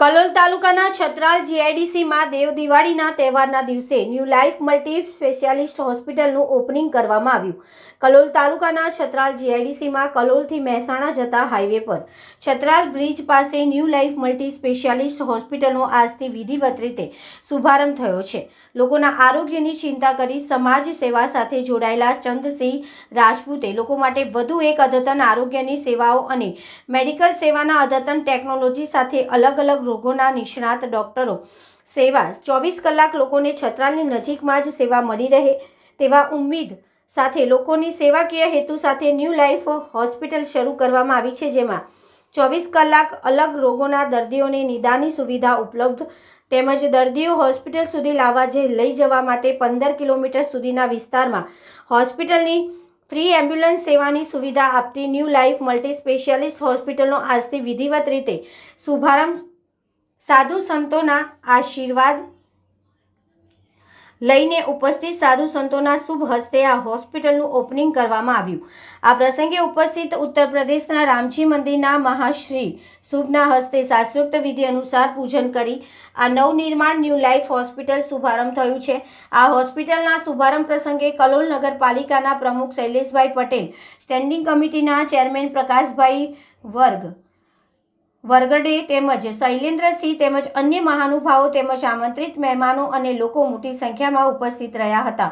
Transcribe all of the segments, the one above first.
કલોલ તાલુકાના છત્રાલ જીઆઈડીસીમાં દેવ દિવાળીના તહેવારના દિવસે ન્યૂ લાઈફ મલ્ટી સ્પેશિયાલિસ્ટ હોસ્પિટલનું ઓપનિંગ કરવામાં આવ્યું. કલોલ તાલુકાના છત્રાલ જીઆઈડીસીમાં કલોલથી મહેસાણા જતા હાઈવે પર છત્રાલ બ્રિજ પાસે ન્યૂ લાઈફ મલ્ટી સ્પેશિયાલિસ્ટ હોસ્પિટલનો આજથી વિધિવત રીતે શુભારંભ થયો છે. લોકોના આરોગ્યની ચિંતા કરી સમાજ સેવા સાથે જોડાયેલા ચંદસિંહ રાજપૂતે લોકો માટે વધુ એક અદ્યતન આરોગ્યની સેવાઓ અને મેડિકલ સેવાના અદ્યતન ટેકનોલોજી સાથે અલગ અલગ રોગોના નિષ્ણાત ડોક્ટરો. સેવા, ચોવીસ કલાક લોકોને છત્રાલની નજીકમાં જ સેવા મળી રહે તેવા ઉમ્મીદ સાથે લોકોની સેવાકીય હેતુ સાથે ન્યૂ લાઈફ હોસ્પિટલ શરૂ કરવામાં આવી છે જેમાં ચોવીસ કલાક અલગ રોગોના દર્દીઓને નિદાની સુવિધા ઉપલબ્ધ તેમજ દર્દીઓ હોસ્પિટલ સુધી લાવવા જે લઈ જવા માટે પંદર કિલોમીટર સુધીના વિસ્તારમાં હોસ્પિટલની ફ્રી એમ્બ્યુલન્સ સેવાની સુવિધા આપતી ન્યૂ લાઈફ મલ્ટી સ્પેશિયાલિસ્ટ હોસ્પિટલનો આજથી વિધિવત રીતે શુભારંભ સાધુ સંતોના આશીર્વાદ લઈને ઉપસ્થિત સાધુ સંતોના શુભ હસ્તે આ હોસ્પિટલનું ઓપનિંગ કરવામાં આવ્યું. આ પ્રસંગે ઉપસ્થિત ઉત્તર પ્રદેશના રામજી મંદિરના મહાશ્રી શુભના હસ્તે શાસ્ત્રોક્ત વિધિ અનુસાર પૂજન કરી આ નવનિર્માણ ન્યૂ લાઈફ હોસ્પિટલ શુભારંભ થયું છે. આ હોસ્પિટલના શુભારંભ પ્રસંગે કલોલ નગરપાલિકાના પ્રમુખ શૈલેષભાઈ પટેલ, સ્ટેન્ડિંગ કમિટીના ચેરમેન પ્રકાશભાઈ વર્ગ વરગડે તેમજ શૈલેન્દ્રસિંહ તેમજ અન્ય મહાનુભાવો તેમજ આમંત્રિત મહેમાનો અને લોકો મોટી સંખ્યામાં ઉપસ્થિત રહ્યા હતા.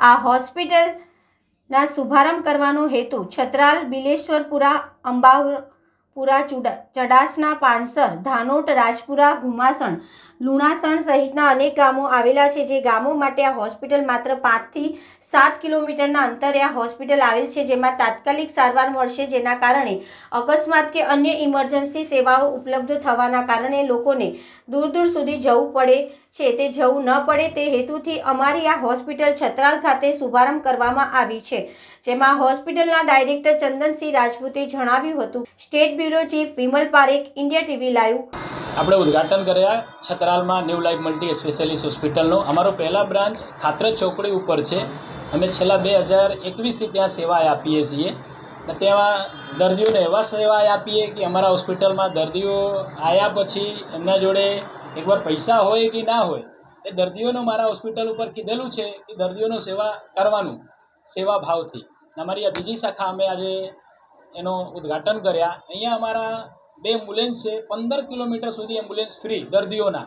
આ હોસ્પિટલના શુભારંભ કરવાનો હેતુ છત્રાલ, બિલેશ્વરપુરા અંબાપુરા ચુડા, ચડાસના પાનસર, ધાનોટ, રાજપુરા, ઘુમાસણ લુણાસણ સહિતના અનેક ગામો આવેલા છે. જે ગામો માટે આ હોસ્પિટલ માત્ર પાંચથી સાત કિલોમીટરના અંતરે આ હોસ્પિટલ આવેલ છે. જેમાં તાત્કાલિક સારવાર મળશે જેના કારણે અકસ્માત કે અન્ય ઇમરજન્સી સેવાઓ ઉપલબ્ધ થવાના કારણે લોકોને દૂર દૂર સુધી જવું પડે છે. તે જવું ન પડે તે હેતુથી અમારી આ હોસ્પિટલ છત્રાલ ખાતે શુભારંભ કરવામાં આવી છે. જેમાં હોસ્પિટલના ડાયરેક્ટર ચંદનસિંહ રાજપૂતે જણાવ્યું હતું. State bureau chief Vimal Parekh, India TV live આપણે ઉદ્ઘાટન કર્યા છતરાલમાં ન્યૂ લાઈફ મલ્ટી સ્પેશિયાલિસ્ટ હોસ્પિટલનો. અમારો પહેલા બ્રાન્ચ ખાતર ચોકડી ઉપર છે અમે છેલ્લા બે હજાર એકવીસથી ત્યાં સેવા આપીએ છીએ. અને ત્યાં દર્દીઓને એવા સેવા આપીએ કે અમારા હોસ્પિટલમાં દર્દીઓ આવ્યા પછી એમના જોડે એકવાર પૈસા હોય કે ના હોય, એ દર્દીઓનું મારા હોસ્પિટલ ઉપર કીધેલું છે કે દર્દીઓનું સેવા કરવાનું, સેવા ભાવથી. અમારી આ બીજી શાખા અમે આજે એનો ઉદ્ઘાટન કર્યા. અહીંયા અમારા બે એમ્બ્યુલન્સ પંદર કિલોમીટર સુધી એમ્બ્યુલન્સ ફ્રી દર્દીઓના.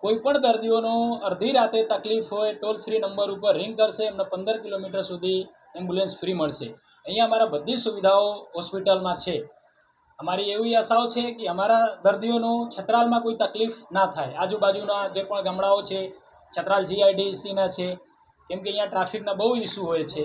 કોઈ પણ દર્દીઓનો અડધી રાતે તકલીફ હોય ટોલ ફ્રી નંબર ઉપર રિંગ કરશે, એમને પંદર કિલોમીટર સુધી એમ્બ્યુલન્સ ફ્રી મળશે. અહીંયા અમારા બધી સુવિધાઓ હોસ્પિટલમાં છે. અમારી એવી આશાઓ છે કે અમારા દર્દીઓનું છત્રાલમાં કોઈ તકલીફ ના થાય. આજુબાજુના જે પણ ગામડાઓ છે, છત્રાલ જીઆઈડીસીના છે, કેમ કે અહીંયા ટ્રાફિકના બહુ ઇસ્યુ હોય છે.